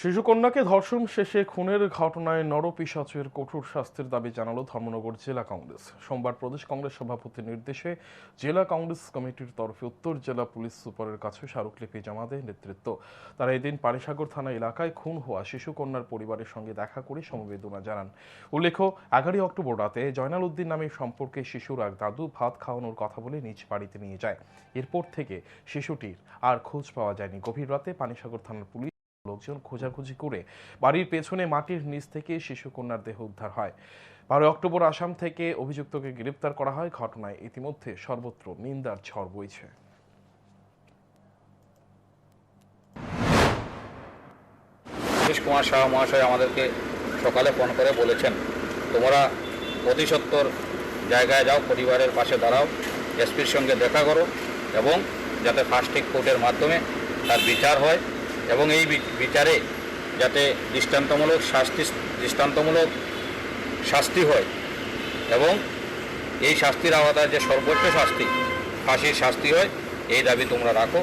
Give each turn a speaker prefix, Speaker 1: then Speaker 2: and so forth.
Speaker 1: শিশুকন্যাকে ধর্ষণ শেষে খুনের ঘটনায় নরপিসাচের কঠোর শাস্তির দাবি জানালো ধর্মনগর জেলা কংগ্রেস। সোমবার প্রদেশ কংগ্রেস সভাপতির নির্দেশে জেলা কংগ্রেস কমিটির তরফে উত্তর জেলা পুলিশ সুপারের কাছে স্মারকলিপি জমা দেয় নেতৃত্ব। তারা এদিন পানিসাগর থানা এলাকায় খুন হওয়া শিশুকন্যার পরিবারের সঙ্গে দেখা করে সমবেদনা জানান। উল্লেখ্য, এগারোই অক্টোবর রাতে জয়নাল উদ্দিন নামে সম্পর্কে শিশুর এক দাদু ভাত খাওয়ানোর কথা বলে নিজ বাড়িতে নিয়ে যায়। এরপর থেকে শিশুটির আর খোঁজ পাওয়া যায়নি। গভীর রাতে পানিসাগর থানার পুলিশ লোকজন খোঁজাখুঁজি করে বাড়ির পেছনে মাটির নিচ থেকে শিশুকন্যার দেহ উদ্ধার হয়। বারোই অক্টোবর আসাম থেকে অভিযুক্তকে গ্রেপ্তার করা হয়। ঘটনায় ইতিমধ্যে সর্বত্র নিন্দার ঝড় বইছে।
Speaker 2: কুমার শাহ মহাশয় আমাদেরকে সকালে ফোন করে বলেছেন, তোমরা অতি সত্তর জায়গায় যাও, পরিবারের পাশে দাঁড়াও, এসপির সঙ্গে দেখা করো এবং যাতে ফার্স্ট কোর্টের মাধ্যমে তার বিচার হয়। এবং এই বিচারে যাতে দৃষ্টান্তমূলক শাস্তি দৃষ্টান্তমূলক শাস্তি হয় এবং এই শাস্তির আওতায় যে সর্বোচ্চ শাস্তি, ফাঁসির শাস্তি হয়, এই দাবি তোমরা রাখো।